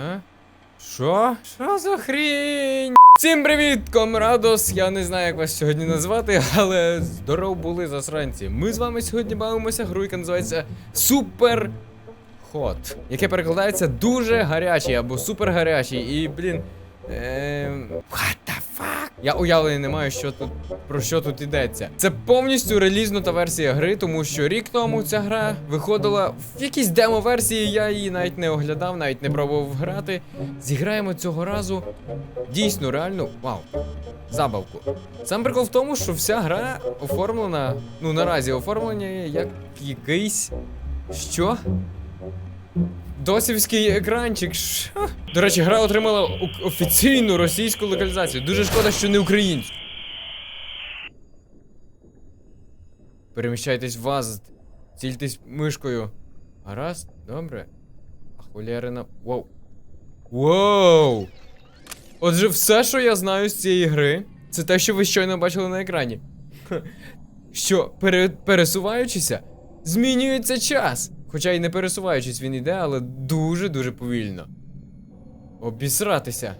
А? Що? Що за хрінь? Всім привіт, комрадос! Я не знаю, як вас сьогодні назвати, але здоров були засранці. Ми з вами сьогодні бавимося гру, яка називається Супер Хот, яке перекладається дуже гарячий або супер гарячий. І, блін. Ем... What? Я уявлення не маю, що тут про що тут йдеться. Це повністю релізнута версія гри, тому що рік тому ця гра виходила в якійсь демо-версії. Я її навіть не оглядав, навіть не пробував грати. Зіграємо цього разу дійсно реальну вау. Забавку. Сам прикол в тому, що вся гра оформлена, ну наразі оформлення як якийсь. Що? Досівський екранчик. До речі, гра отримала офіційну російську локалізацію. Дуже шкода, що не українську. Переміщайтесь в вас, цільтесь мишкою. Гаразд, добре. А. Воу. Воу! Отже, все, що я знаю з цієї гри, це те, що ви щойно бачили на екрані. Що, пересуваючися, змінюється час. Хоча і не пересуваючись він іде, але дуже-дуже повільно. Обісратися.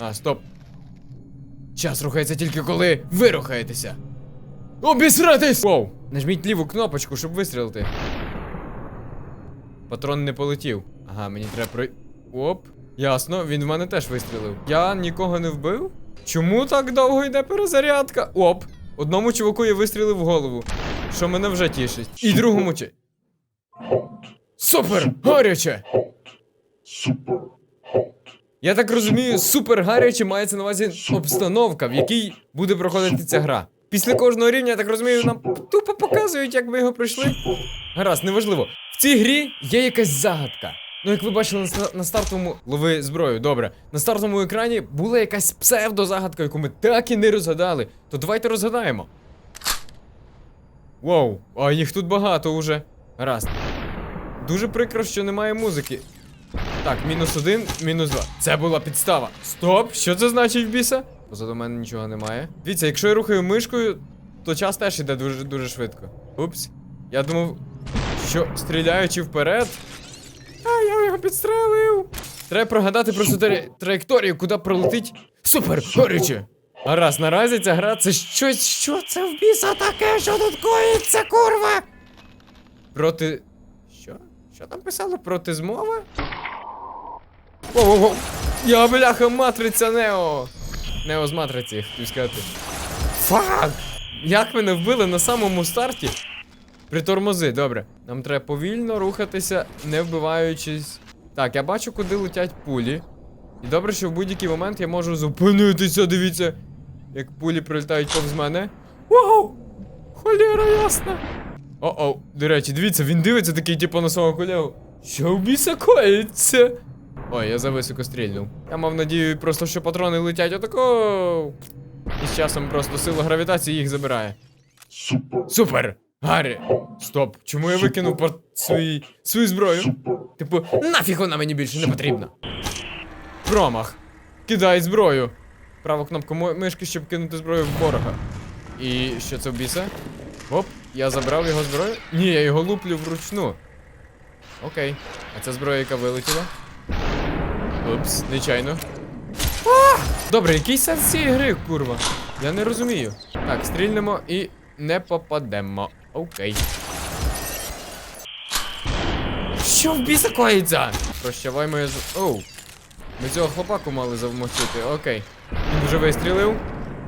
А, стоп. Час рухається тільки коли ви рухаєтеся. Обісратись! Воу! Нажміть ліву кнопочку, щоб вистрілити. Патрон не полетів. Ага, мені треба про. Оп. Ясно, він в мене теж вистрілив. Я нікого не вбив? Чому так довго йде перезарядка? Оп! Одному чуваку я вистрілив в голову, що мене вже тішить. І другому чи. Супер! Гаряче! Я так розумію, супер гаряче мається на увазі обстановка, в якій буде проходити ця гра. Після кожного рівня, я так розумію, нам тупо показують, як ми його пройшли. Гаразд, неважливо. В цій грі є якась загадка. Ну, як ви бачили на стартовому лови зброю, добре. На стартовому екрані була якась псевдозагадка, яку ми так і не розгадали. То давайте розгадаємо. Воу, а їх тут багато уже. Гаразд. Дуже прикро, що немає музики. Так, мінус один, мінус два. Це була підстава. Стоп! Що це значить в біса? Позаду мене нічого немає. Дивіться, якщо я рухаю мишкою, то час теж іде дуже дуже швидко. Упс. Я думав, що стріляючи вперед. А, я його підстрелив. Треба прогадати просто трає- траєкторію, куди пролетить. Супер! Горяче! Гаразд, наразі ця гра це щось. Що це в біса таке? Що тут коїться, курва? Проти. Що? Що там писало? Проти змови? Воу-воу-воу! Я бляха матриця Нео! Нео з матриці, хотів сказати. Фак! Як мене вбили на самому старті? Притормози, добре. Нам треба повільно рухатися, не вбиваючись. Так, я бачу, куди летять пулі. І добре, що в будь-який момент я можу зупинитися, дивіться, як пулі прилітають повз мене. Вау! Холєра ясна! О-о, до речі, дивіться, він дивиться такий, типу, на свого колегу. Що біса коїться? Ой, я зависоко стрільнув. Я мав надію просто, що патрони летять отако. І з часом просто сила гравітації їх забирає. Super Супер! Гаррі! Стоп! Чому я викинув пор... свій... свою зброю? Типу, нафіг вона мені більше не потрібна. Промах. Кидай зброю. Праву кнопку мишки, щоб кинути зброю в ворога. І що це в біса? Оп, я забрав його зброю. Ні, я його луплю вручну. Окей. А це зброя, яка вилетіла. Упс, нечайно. Добре, який сенс цієї гри, курва? Я не розумію. Так, стрільнемо і не попадемо. Окей. Що в біса коїться? Прощавай моє з. Оу. Ми цього хлопаку мали завмочити, окей. Вже вистрілив.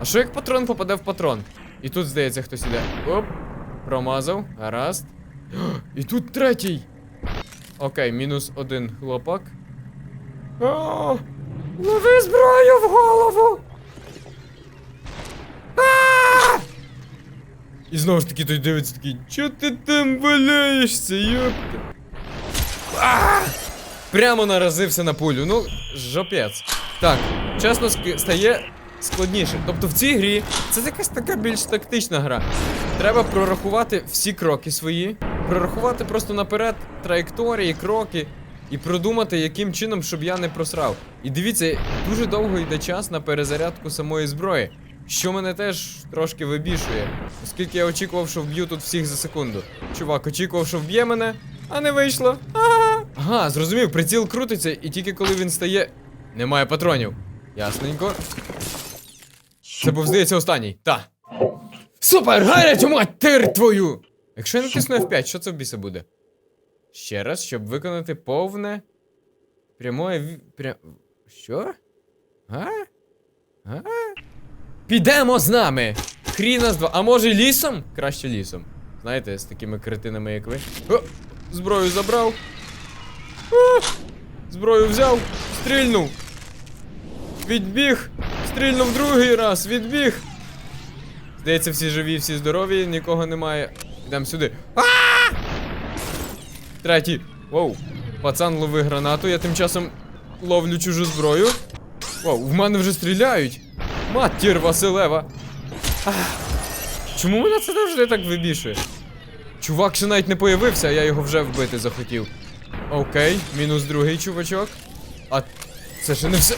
А що як патрон попаде в патрон? І тут, здається, хтось іде. Оп. Промазав. Гаразд. І тут третій. Окей, мінус один хлопак. О, лови зброю в голову. А! І знову ж таки той дивиться такий, чо ти там валяєшся, йопта? А! Прямо наразився на пулю. Ну, жопець. Так, чесно стає складніше. Тобто в цій грі це якась така більш тактична гра. Треба прорахувати всі кроки свої, прорахувати просто наперед траєкторії, кроки і продумати, яким чином, щоб я не просрав. І дивіться, дуже довго йде час на перезарядку самої зброї. Що мене теж трошки вибішує, оскільки я очікував, що вб'ю тут всіх за секунду. Чувак, очікував, що вб'є мене, а не вийшло. Ага, зрозумів, приціл крутиться, і тільки коли він стає. Немає патронів. Ясненько. Це був, здається, останній. Та. Супер! Гарячу матір твою! Якщо я натисну F5, що це в біса буде? Ще раз, щоб виконати повне. Прямое. Пря... Що? А? А? Підемо з нами! Хріна з два. А може лісом? Краще лісом. Знаєте, з такими кретинами, як ви. О! Зброю забрав. А! Зброю взяв, стрільнув. Відбіг. Стрільнув другий раз, відбіг. Здається, всі живі, всі здорові, нікого немає. Йдемо сюди. А! Третій. Воу. Пацан лови гранату, я тим часом ловлю чужу зброю. Воу, в мене вже стріляють. Матір Василева. Чому мене це завжди так вибішує? Чувак ще навіть не появився, а я його вже вбити захотів. Окей, мінус другий чувачок. А це ще не все.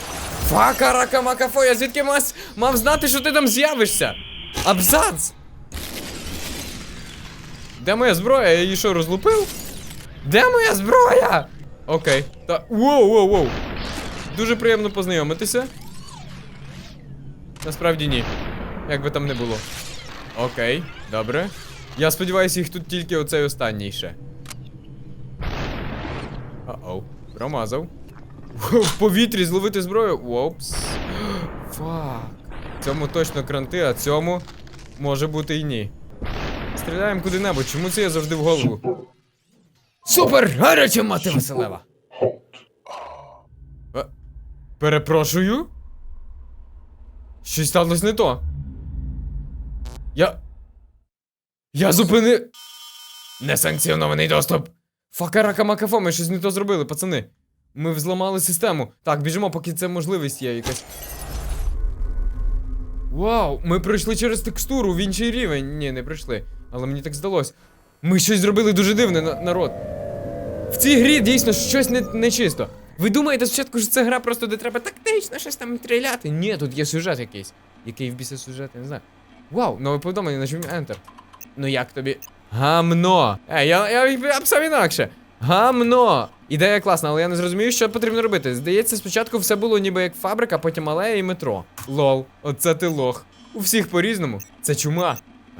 Фака, рака, макафо, я звідки мас... мав знати, що ти там з'явишся? Абзац! Де моя зброя? Я її що, розлупив? Де моя зброя? Окей. Та. Воу, воу, воу. Дуже приємно познайомитися. Насправді ні. Як би там не було. Окей, добре. Я сподіваюся, їх тут тільки оцей останній ще. Оу, промазав. В повітрі зловити зброю. Опс. Фак. Цьому точно кранти, а цьому може бути і ні. Стріляємо куди-небудь. Чому це я завжди в голову? Супер! Гаряча мати Василева! Е, Перепрошую? Щось сталося не то. Я. Я зупини. Несанкціонований доступ. Факарака макафо, ми щось не то зробили, пацани. Ми взламали систему. Так, біжимо, поки це можливість є якась. Вау, ми пройшли через текстуру в інший рівень. Ні, не пройшли. Але мені так здалось. Ми щось зробили дуже дивне, на- народ. В цій грі дійсно щось не, нечисто. Ви думаєте спочатку, що це гра просто де треба тактично щось там стріляти? Ні, тут є сюжет якийсь. Який в біса сюжет, я не знаю. Вау, нове повідомлення, нажмі Enter. Ну як тобі? Гамно! Е, я, я, я б сам інакше. Гамно! Ідея класна, але я не зрозумію, що потрібно робити. Здається, спочатку все було ніби як фабрика, потім алея і метро. Лол, оце ти лох. У всіх по-різному. Це чума.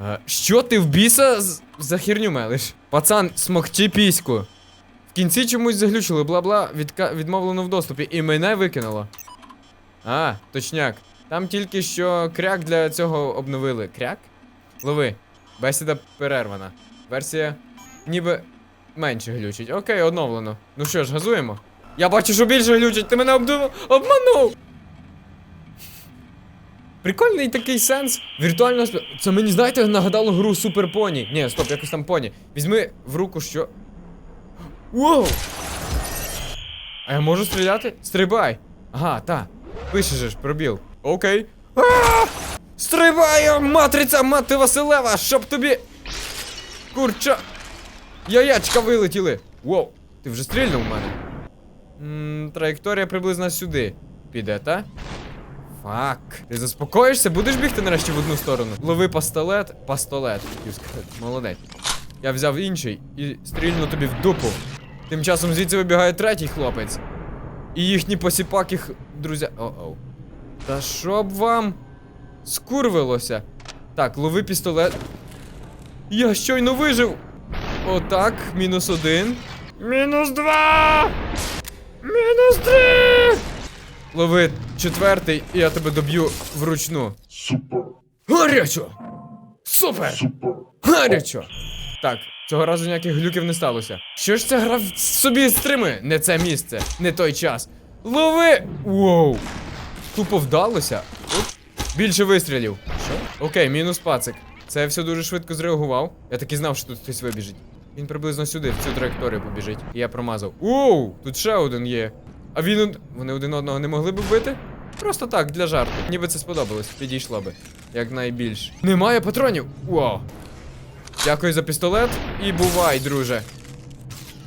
Е, що ти в біса за херню мелиш? Пацан, смокчи піську. В кінці чомусь заглючили, бла-бла, відка... відмовлено в доступі, і мене викинуло. А, точняк. Там тільки що кряк для цього обновили. Кряк? Лови. Бесіда перервана. Версія ніби менше глючить. Окей, оновлено. Ну що ж, газуємо. Я бачу, що більше глючить, ти мене обду... обманув! Прикольний такий сенс. Віртуальна. Це мені, знаєте, нагадало гру Супер Поні. Ні, стоп, якось там поні. Візьми в руку що. Воу! А я можу стріляти? Стрибай! Ага, та. Пише же ж, пробіл. Окей. Стрибаю! Матриця мати Василева! Щоб тобі. Курча. Яячка вилетіли! Воу! Ти вже стрільнув в мене. Ммм, траєкторія приблизно сюди. Піде, та? Фак. Ти заспокоїшся? Будеш бігти нарешті в одну сторону? Лови пастолет. Пастолет. Молодець. Я взяв інший і стрільну тобі в дупу. Тим часом звідси вибігає третій хлопець. І їхні посіпаки х... друзі. О-оу. Та щоб вам скурвилося. Так, лови пістолет. Я щойно вижив. Отак, мінус один. Мінус два. Мінус три. Лови четвертий, і я тебе доб'ю вручну. Super. Гарячо! Супер! Super. Гарячо! Так, цього разу ніяких глюків не сталося. Що ж ця гра в собі стримує? Не це місце, не той час. Лови! Воу! Тупо вдалося. Оп. Більше вистрілів. Що? Окей, мінус пацик. Це я все дуже швидко зреагував. Я так і знав, що тут хтось вибіжить. Він приблизно сюди, в цю траєкторію побіжить. Я промазав. Оу! Тут ще один є. А він. Вони один одного не могли б вбити? Просто так, для жарту. Ніби це сподобалось, підійшло би. Як найбільш. Немає патронів! Вау! Дякую за пістолет і бувай, друже.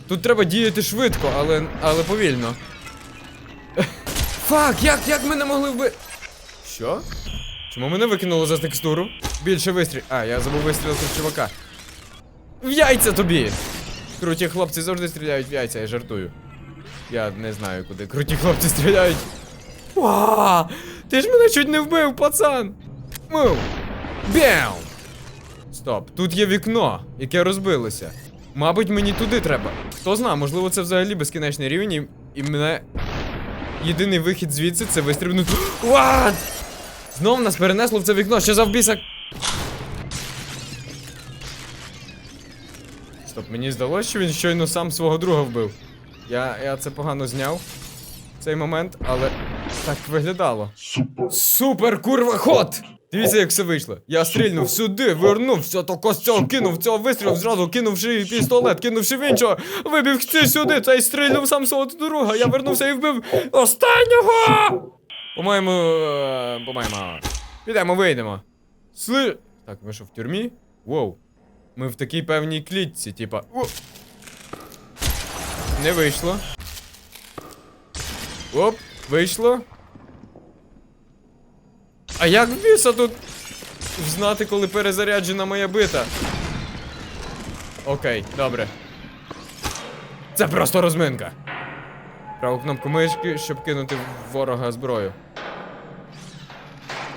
Тут треба діяти швидко, але, але повільно. Фак, як, як мене могли вбити? Що? Чому мене викинуло за текстуру? Більше вистріл. А, я забув вистрілити в чувака. В яйця тобі! Круті хлопці завжди стріляють в яйця, я жартую. Я не знаю, куди круті хлопці стріляють. Ва! Ти ж мене чуть не вбив, пацан! Мов! Бєм! Стоп, тут є вікно, яке розбилося. Мабуть, мені туди треба. Хто знає, можливо, це взагалі безкінечний рівень, і, і мене. Єдиний вихід звідси це вистрибнути. What? Знов нас перенесло в це вікно, що за вбіса. Стоп, мені здалося, що він щойно сам свого друга вбив. Я, я це погано зняв. Цей момент, але так виглядало. Super. Супер курва ход! Дивіться, як все вийшло. Я стрільнув сюди, вернувся, то з кинув цього вистріл, зразу кинувши пістолет, кинувши в іншого, вибіг ти сюди, цей стрільнув сам свого друга. Я вернувся і вбив останнього! По-моєму. е, По-моєму. Підемо, вийдемо. Сли. Так, ми що в тюрмі? Воу. Ми в такій певній клітці, типа. Не вийшло. Оп, вийшло. А як біса тут знати, коли перезаряджена моя бита? Окей, добре. Це просто розминка. Праву кнопку мишки, щоб кинути в ворога зброю.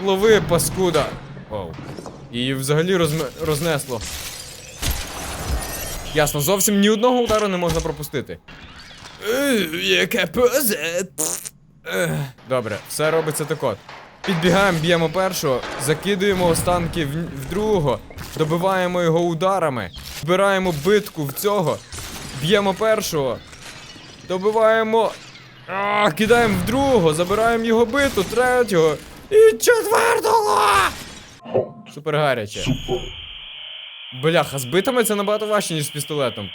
Лови, паскуда! Оу. Її взагалі розме... рознесло. Ясно, зовсім ні одного удару не можна пропустити. Яке позе. Добре, все робиться так от. Підбігаємо, б'ємо першого, закидуємо останки в, в другого, добиваємо його ударами, збираємо битку в цього, б'ємо першого, добиваємо. А, кидаємо в другого, забираємо його биту, третього і четвертого! Супер гаряче. Бляха, з це набагато важче, ніж з пістолетом.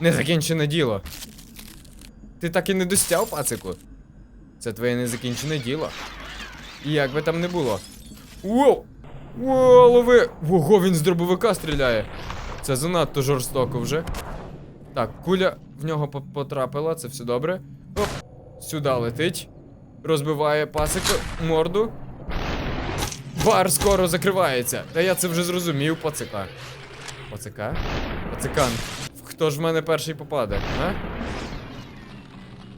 Незакінчене діло. Ти так і не достяв, пацику. Це твоє незакінчене діло. І як би там не було. Воу! Воу, лови! Ого, він з дробовика стріляє. Це занадто жорстоко вже. Так, куля в нього потрапила, це все добре. Оп, сюди летить. Розбиває пасику морду. Бар скоро закривається. Та я це вже зрозумів, пацика. Пацика? Пацикан. Хто ж в мене перший попаде, а?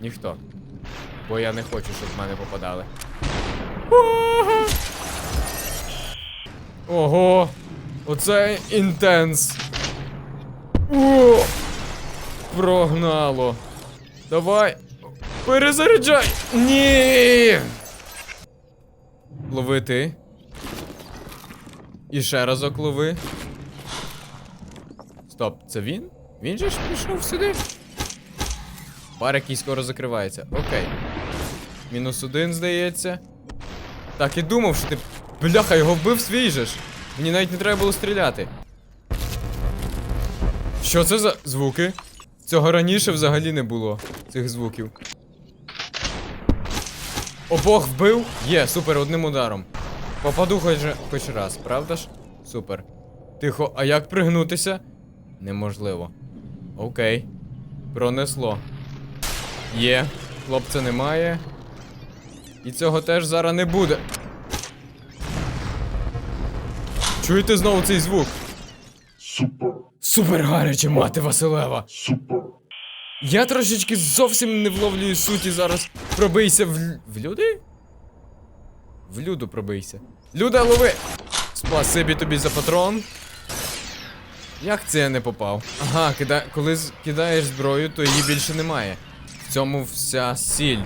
Ніхто. Бо я не хочу, щоб в мене попадали. Ого! Оце інтенс. О! Прогнало. Давай. Перезаряджай! Ні! Лови ти. І ще разок лови. Стоп, це він? Він же ж пішов сюди. Бар який скоро закривається. Окей. Мінус один, здається. Так, і думав, що ти. Бляха, його вбив свій же ж. Мені навіть не треба було стріляти. Що це за звуки? Цього раніше взагалі не було, цих звуків. Обох вбив? Є, супер, одним ударом. Попаду хоч, хоч раз, правда ж? Супер. Тихо, а як пригнутися? Неможливо. Окей. Пронесло. Є. Хлопця немає. І цього теж зараз не буде. Чуєте знову цей звук? Super. Супер гаряче, мати Василева. Super. Я трошечки зовсім не вловлюю суті зараз. Пробийся в, в люди? В люду пробийся. Люда, лови! Спасибі тобі за патрон. Як це я не попав? Ага, кида... коли з- кидаєш зброю, то її більше немає. В цьому вся сіль.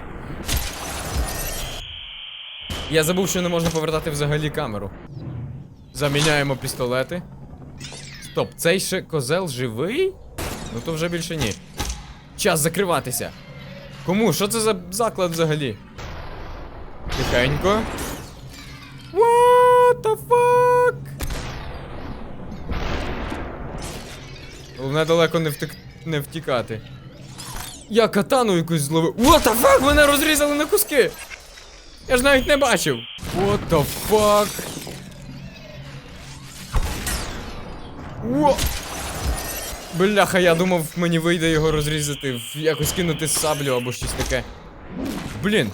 Я забув, що не можна повертати взагалі камеру. Заміняємо пістолети. Стоп, цей ще козел живий? Ну то вже більше ні. Час закриватися. Кому? Що це за заклад взагалі? Тихенько. The fuck? Головне далеко не, втик... не втікати. Я катану якусь зловив. What the fuck? Мене розрізали на куски! Я ж навіть не бачив. What the fuck? Во! Бляха, я думав, мені вийде його розрізати, якось кинути саблю або щось таке. Блін,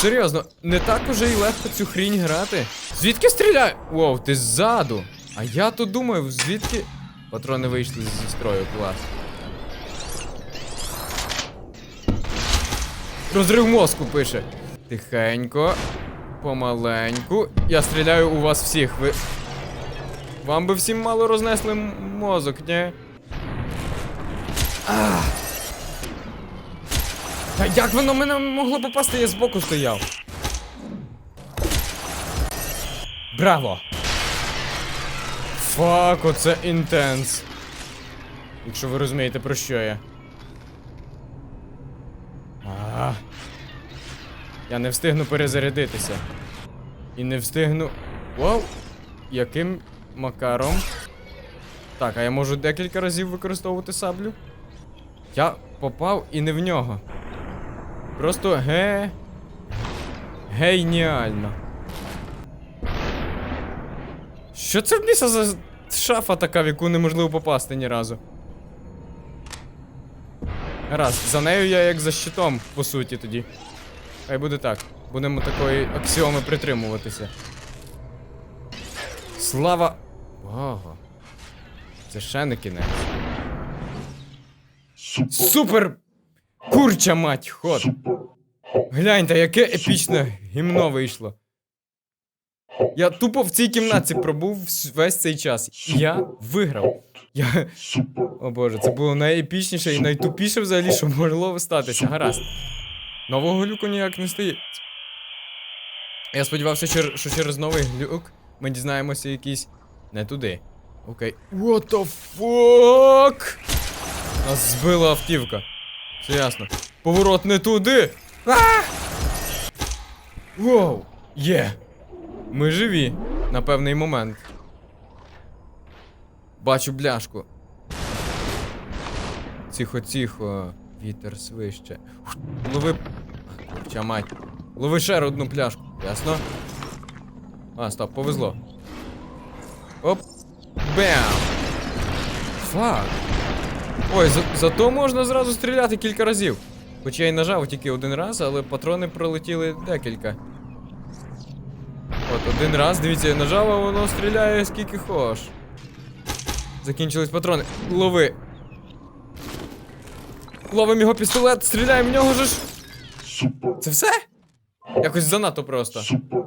серйозно, не так уже й легко цю хрінь грати. Звідки стріляє? Воу, ти ззаду. А я то думаю, звідки. Патрони вийшли зі строю, клас. Розрив мозку пише. Тихенько, помаленьку. Я стріляю у вас всіх. Ви. Вам би всім мало рознесли мозок, ні? Ах. Та як воно мене могло попасти, я збоку стояв. Браво! Фак, оце інтенс. Якщо ви розумієте, про що я. А. Я не встигну перезарядитися. І не встигну. Вау! Яким макаром? Так, а я можу декілька разів використовувати саблю? Я попав і не в нього. Просто ге. Геніально. Що це в біса за шафа така, в яку неможливо попасти ні разу? Раз, за нею я як за щитом, по суті, тоді. Хай буде так. Будемо такої аксіоми притримуватися. Слава. Ого. Це ще не кінець. Супер. Курча мать, ход! Гляньте, яке епічне гімно вийшло. Я тупо в цій кімнаті пробув весь цей час. І я виграв. Я. О боже, це було найепічніше і найтупіше взагалі, що могло статися. Гаразд. Нового глюку ніяк не стоїть. Я сподівався, що через новий глюк ми дізнаємося якийсь. Не туди. Окей. What the fuck? Нас збила автівка. Все ясно. Поворот не туди. А! Воу! Є. Ми живі. На певний момент. Бачу бляшку. Тихо, тихо. Вітер свище. Лови. А, Курча мать. Лови ще одну пляшку. Ясно? А, стоп, повезло. Оп. Бам! Фак. Ой, за, зато можна зразу стріляти кілька разів. Хоча я й нажав тільки один раз, але патрони пролетіли декілька. От один раз, дивіться, я нажав, а воно стріляє скільки хош. Закінчились патрони. Лови. Ловим його пістолет, стріляємо в нього же ж. Супер. Це все? Якось занадто просто. Супер.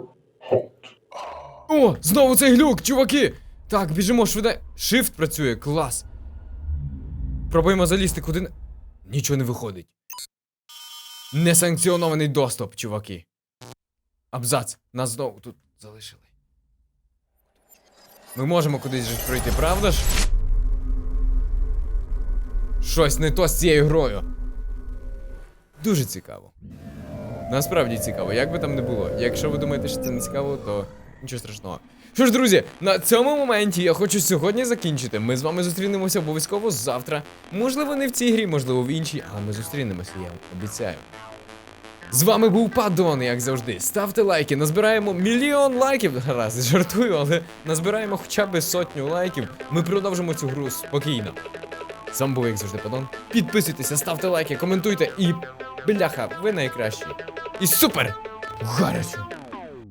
О, знову цей глюк, чуваки! Так, біжимо швиде. Shift працює, клас. Пробуємо залізти куди. Нічого не виходить. Несанкціонований доступ, чуваки. Абзац. Нас знову тут залишили. Ми можемо кудись же пройти, правда ж? Щось не то з цією грою. Дуже цікаво. Насправді цікаво, як би там не було. Якщо ви думаєте, що це не цікаво, то нічого страшного. Що ж, друзі, на цьому моменті я хочу сьогодні закінчити. Ми з вами зустрінемося обов'язково завтра. Можливо, не в цій грі, можливо, в іншій, але ми зустрінемося, я вам обіцяю. З вами був Падон, як завжди. Ставте лайки, назбираємо мільйон лайків. Гаразд, жартую, але назбираємо хоча б сотню лайків. Ми продовжимо цю гру спокійно. З вами був, як завжди, Падон. Підписуйтеся, ставте лайки, коментуйте і. Бляха, ви найкращі. І супер! Гарячо!